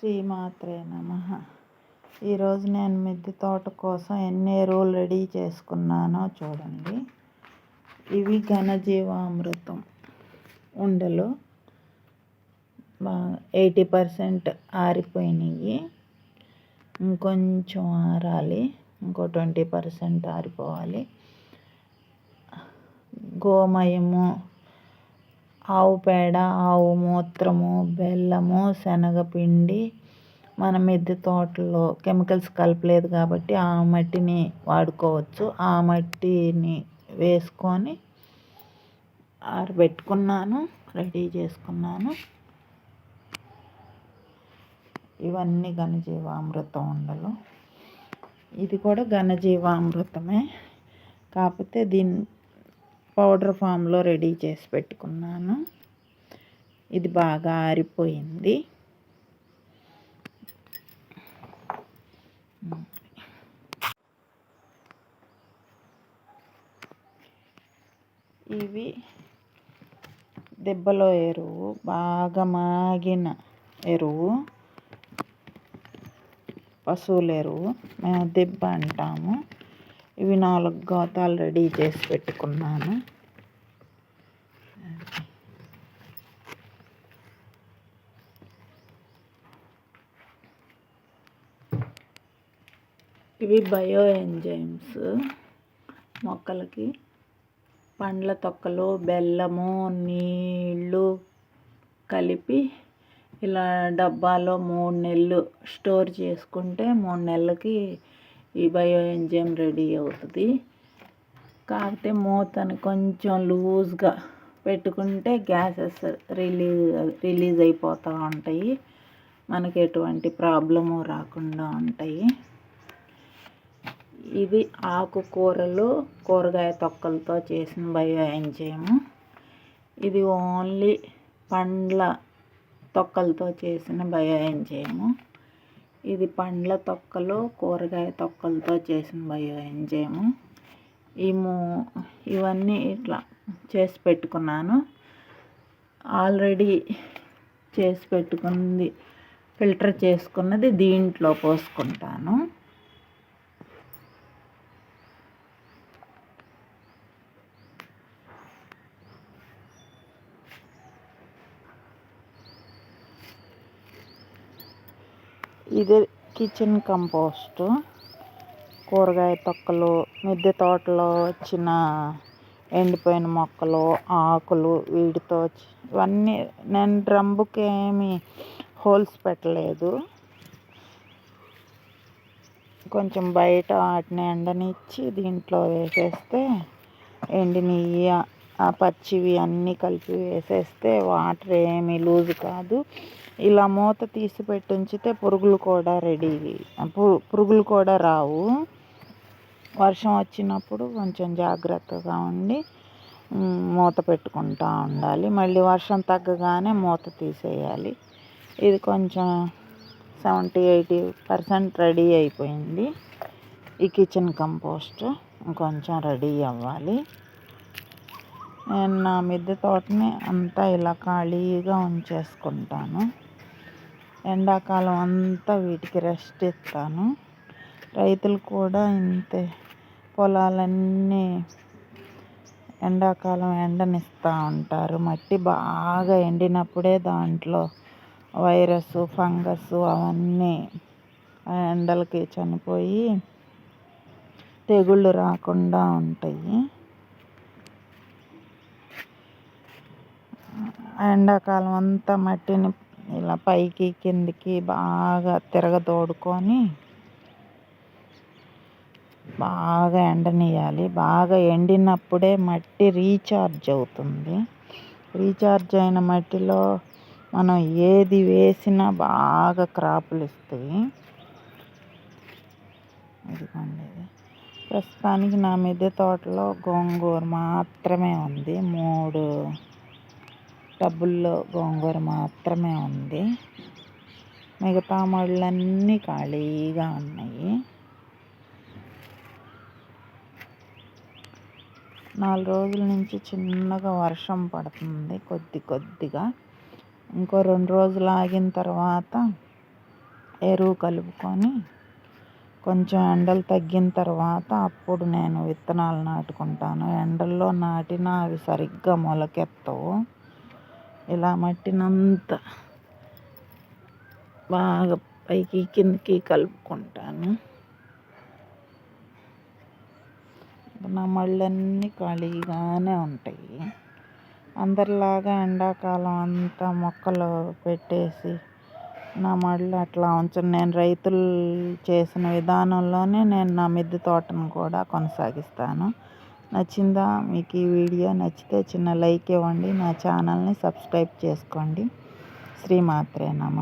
శ్రీమాత్రే నమ. ఈరోజు నేను మిద్దె తోట కోసం ఎన్ని ఎరువులు రెడీ చేసుకున్నానో చూడండి. ఇవి ఘనజీవామృతం ఉండలు. ఎయిటీ పర్సెంట్ ఆరిపోయినాయి. ఇంకొంచెం ఆరాలి. ఇంకో ట్వంటీ పర్సెంట్ ఆరిపోవాలి. గోమయము ఆవు పేడ ఆవు మూత్రము బెల్లము శనగపిండి మన మిద్దె తోటలో కెమికల్స్ కలపలేదు కాబట్టి ఆ మట్టిని వాడుకోవచ్చు. ఆ మట్టిని వేసుకొని ఆరబెట్టుకున్నాను రెడీ చేసుకున్నాను. ఇవన్నీ ఘనజీవామృతం ఉండలు ఇది కూడా ఘనజీవామృతమే. కాకపోతే దీని పౌడర్ ఫామ్లో రెడీ చేసి పెట్టుకున్నాను. ఇది బాగా ఆరిపోయింది. ఇవి దెబ్బలో ఎరువు బాగా మాగిన ఎరువు పశువుల ఎరువు మేము దెబ్బ అంటాము. ఇవి నాలుగు గోతాలు రెడీ చేసి పెట్టుకున్నాను. ఇవి బయో ఎంజైమ్స్ మొక్కలకి. పండ్ల తొక్కలు బెల్లము నీళ్ళు కలిపి ఇలా డబ్బాలో మూడు నెలలు స్టోర్ చేసుకుంటే మూడు నెలలకి ఈ బయో ఎంజైమ్ రెడీ అవుతుంది. కాకపోతే మూతని కొంచెం లూజ్గా పెట్టుకుంటే గ్యాసెస్ రిలీజ్ రిలీజ్ అయిపోతూ ఉంటాయి. మనకి ఎటువంటి ప్రాబ్లము రాకుండా ఉంటాయి. ఇది ఆకుకూరలు కూరగాయ తొక్కలతో చేసిన బయో ఎంజైమ్ ఇది ఓన్లీ పండ్ల తొక్కలతో చేసిన బయో ఎంజైము ఇది పండ్ల తొక్కలు కూరగాయ తొక్కలతో చేసిన బయో ఎంజైము ఈ మూ ఇవన్నీ ఇట్లా చేసి పెట్టుకున్నాను. ఆల్రెడీ చేసి పెట్టుకుంది ఫిల్టర్ చేసుకున్నది దీంట్లో పోసుకుంటాను. ఇది కిచెన్ కంపోస్ట్ కూరగాయ తొక్కలు మిద్దె తోటలో వచ్చిన ఎండిపోయిన మొక్కలు ఆకులు వీటితో ఇవన్నీ నేను డ్రమ్ముకి ఏమి హోల్స్ పెట్టలేదు. కొంచెం బయట వాటిని ఎండనిచ్చి దీంట్లో వేసేస్తే ఎండినవి పచ్చివి అన్నీ కలిపి వేసేస్తే వాటర్ ఏమీ లూజ్ కాదు. ఇలా మూత తీసి పెట్టి ఉంచితే పురుగులు కూడా రెడీ పురుగులు కూడా రావు. వర్షం వచ్చినప్పుడు కొంచెం జాగ్రత్తగా ఉండి మూత పెట్టుకుంటూ ఉండాలి. మళ్ళీ వర్షం తగ్గగానే మూత తీసేయాలి. ఇది కొంచెం సెవెంటీ ఎయిటీ పర్సెంట్ రెడీ అయిపోయింది. ఈ కిచెన్ కంపోస్ట్ ఇంకొంచెం రెడీ అవ్వాలి. నేను నా మిద్దె తోటని అంతా ఇలా ఖాళీగా ఉంచేసుకుంటాను. ఎండాకాలం అంతా వీటికి రెస్ట్ ఇస్తాను. రైతులు కూడా ఇంతే. పొలాలన్నీ ఎండాకాలం ఎండనిస్తూ ఉంటారు. మట్టి బాగా ఎండినప్పుడే దాంట్లో వైరస్ ఫంగస్ అవన్నీ ఎండలకి చనిపోయి తెగుళ్ళు రాకుండా ఉంటాయి. ఎండాకాలం అంతా మట్టిని ఇలా పైకి కిందికి బాగా తిరగతోడుకొని బాగా ఎండనియాలి. బాగా ఎండినప్పుడే మట్టి రీఛార్జ్ అవుతుంది. రీఛార్జ్ అయిన మట్టిలో మనం ఏది వేసినా బాగా క్రాపులు ఇస్తాయి. ఇదిగోండి ప్రస్తుతానికి నా మిద్దె తోటలో గోంగూర మాత్రమే ఉంది. మూడు టబ్బుల్లో గోంగూర మాత్రమే ఉంది. మిగతా మళ్ళన్నీ ఖాళీగా ఉన్నాయి. నాలుగు రోజుల నుంచి చిన్నగా వర్షం పడుతుంది కొద్ది కొద్దిగా. ఇంకో రెండు రోజులు ఆగిన తర్వాత ఎరువు కలుపుకొని కొంచెం ఎండలు తగ్గిన తర్వాత అప్పుడు నేను విత్తనాలు నాటుకుంటాను. ఎండల్లో నాటినా అవి సరిగ్గా మొలకెత్తవు. ఇలా మట్టినంతా బాగా పైకి కిందకి కలుపుకుంటాను. నా మళ్ళన్నీ ఖాళీగానే ఉంటాయి. అందరిలాగా ఎండాకాలం అంతా మొక్కలు పెట్టేసి నా మళ్ళీ అట్లా ఉంచను నేను రైతులు చేసిన విధానంలోనే నేను నా మిద్దె తోటను కూడా కొనసాగిస్తాను. నచ్చిందా మీకు ఈ వీడియో నచ్చితే చిన్న లైక్ ఇవ్వండి. నా ఛానల్ని సబ్స్క్రైబ్ చేసుకోండి. శ్రీమాత్రే నమ.